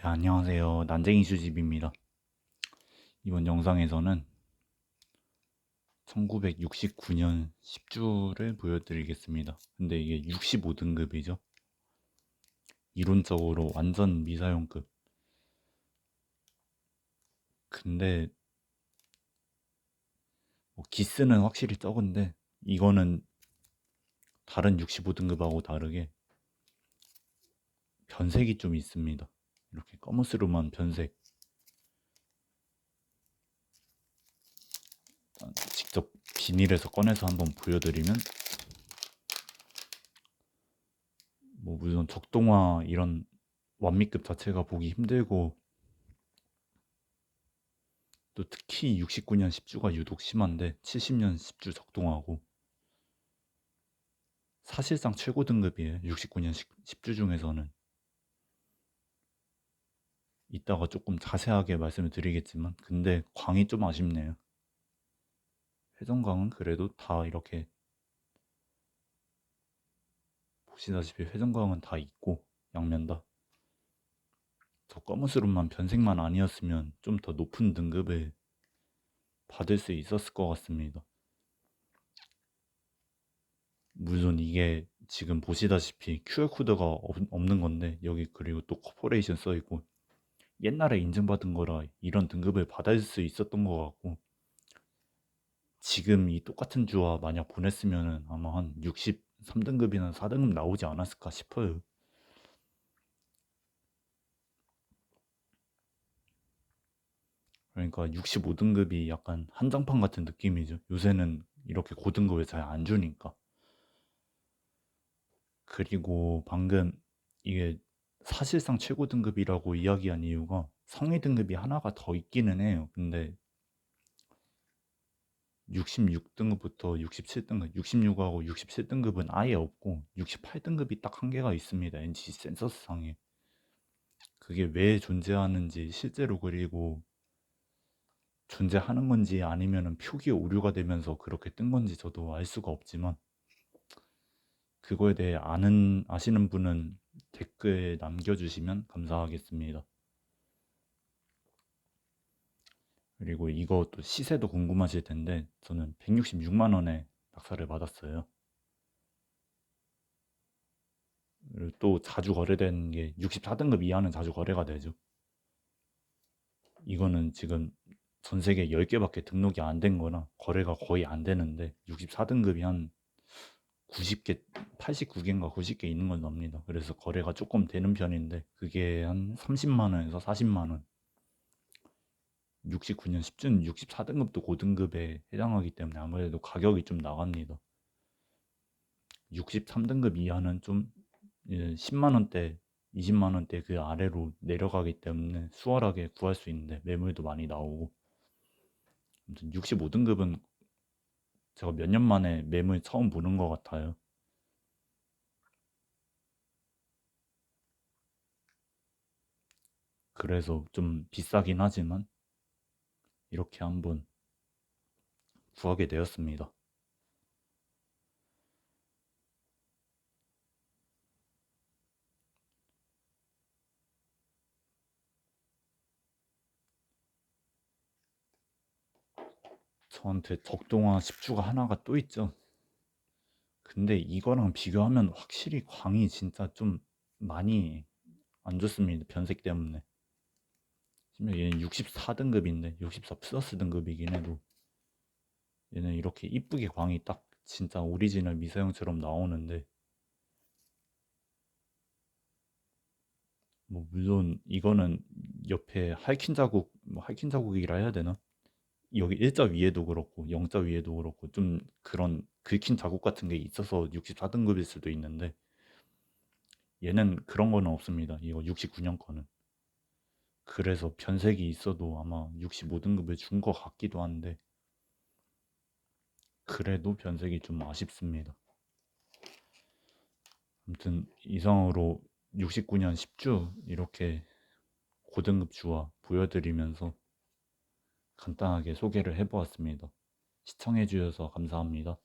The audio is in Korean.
네, 안녕하세요. 난쟁이 수집입니다. 이번 영상에서는 1969년 10주를 보여드리겠습니다. 근데 이게 65등급이죠. 이론적으로 완전 미사용급. 근데 뭐 기스는 확실히 적은데 이거는 다른 65등급하고 다르게 변색이 좀 있습니다. 이렇게 검은스름한 변색. 직접 비닐에서 꺼내서 한번 보여드리면 뭐 물론 적동화 이런 완미급 자체가 보기 힘들고 또 특히 69년 10주가 유독 심한데 70년 10주 적동하고 사실상 최고 등급이에요. 69년 10주 중에서는 이따가 조금 자세하게 말씀을 드리겠지만 근데 광이 좀 아쉽네요. 회전광은 그래도 다 이렇게 보시다시피 회전광은 다 있고 양면 다. 저 검은스름만 변색만 아니었으면 좀 더 높은 등급을 받을 수 있었을 것 같습니다. 물론 이게 지금 보시다시피 QR코드가 없는 건데 여기 그리고 또 코퍼레이션 써 있고 옛날에 인증받은 거라 이런 등급을 받을 수 있었던 것 같고 지금 이 똑같은 주와 만약 보냈으면은 아마 한 63등급이나 4등급 나오지 않았을까 싶어요. 그러니까 65등급이 약간 한정판 같은 느낌이죠. 요새는 이렇게 고등급을 잘 안 주니까. 그리고 방금 이게 사실상 최고 등급이라고 이야기한 이유가 상위 등급이 하나가 더 있기는 해요. 근데 66등급부터 67등급, 66하고 67등급은 아예 없고 68등급이 딱 한 개가 있습니다. NC 센서스 상에. 그게 왜 존재하는지 실제로 그리고 존재하는 건지 아니면은 표기 오류가 되면서 그렇게 뜬 건지 저도 알 수가 없지만 그거에 대해 아는 아시는 분은 댓글 남겨주시면 감사하겠습니다. 그리고 이것도 시세도 궁금하실 텐데 저는 166만 원에 낙찰을 받았어요. 그리고 또 자주 거래된 게 64등급 이하는 자주 거래가 되죠. 이거는 지금 전 세계 10개밖에 등록이 안 된 거나 거래가 거의 안 되는데 64등급이 한 90개, 89개인가 90개 있는 건 납니다. 그래서 거래가 조금 되는 편인데 그게 한 30만 원에서 40만 원. 69년 10준 64등급도 고등급에 해당하기 때문에 아무래도 가격이 좀 나갑니다. 63등급 이하는 좀 10만 원대, 20만 원대 그 아래로 내려가기 때문에 수월하게 구할 수 있는데 매물도 많이 나오고 아무튼 65등급은 제가 몇 년 만에 매물 처음 보는 것 같아요. 그래서 좀 비싸긴 하지만 이렇게 한번 구하게 되었습니다. 저한테 적동화 10주가 하나가 또 있죠. 근데 이거랑 비교하면 확실히 광이 진짜 좀 많이 안 좋습니다. 변색 때문에. 심지어 얘는 64등급인데 64 플러스 등급이긴 해도 얘는 이렇게 이쁘게 광이 딱 진짜 오리지널 미사용처럼 나오는데 뭐 물론 이거는 옆에 할킨 자국 뭐 할킨 자국이라 해야 되나 여기 일자 위에도 그렇고 영자 위에도 그렇고 좀 그런 긁힌 자국 같은 게 있어서 64등급일 수도 있는데 얘는 그런 거는 없습니다. 이거 69년 거는. 그래서 변색이 있어도 아마 65등급을 준 것 같기도 한데 그래도 변색이 좀 아쉽습니다. 아무튼 이상으로 69년 10주 이렇게 고등급 주와 보여드리면서 간단하게 소개를 해보았습니다. 시청해주셔서 감사합니다.